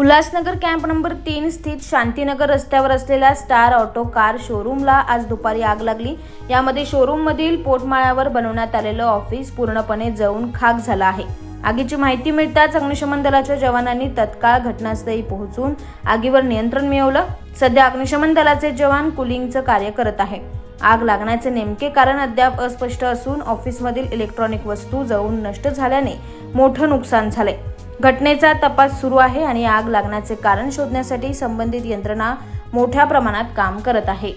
Ulhasnagar camp number तीन स्थित शांतीनगर रस्त्यावर असलेल्या स्टार ऑटो कार शोरूमला आज दुपारी आग लागली. यामध्ये शोरूममधील पोटमाळ्यावर बनवण्यात आलेलं ऑफिस पूर्णपणे जळून खाक झालं आहे. आगीची माहिती मिळताच अग्निशमन दलाच्या जवानांनी तत्काळ घटनास्थळी पोहोचून आगीवर नियंत्रण मिळवलं. सध्या अग्निशमन दलाचे जवान कुलिंगचं कार्य करत आहे. आग लागण्याचे नेमके कारण अद्याप अस्पष्ट असून ऑफिसमधील इलेक्ट्रॉनिक वस्तू जळून नष्ट झाल्याने मोठं नुकसान झालंय. घटनेचा तपास सुरू आहे आणि आग लागण्याचे कारण शोधण्यासाठी संबंधित यंत्रणा मोठ्या प्रमाणात काम करत आहे.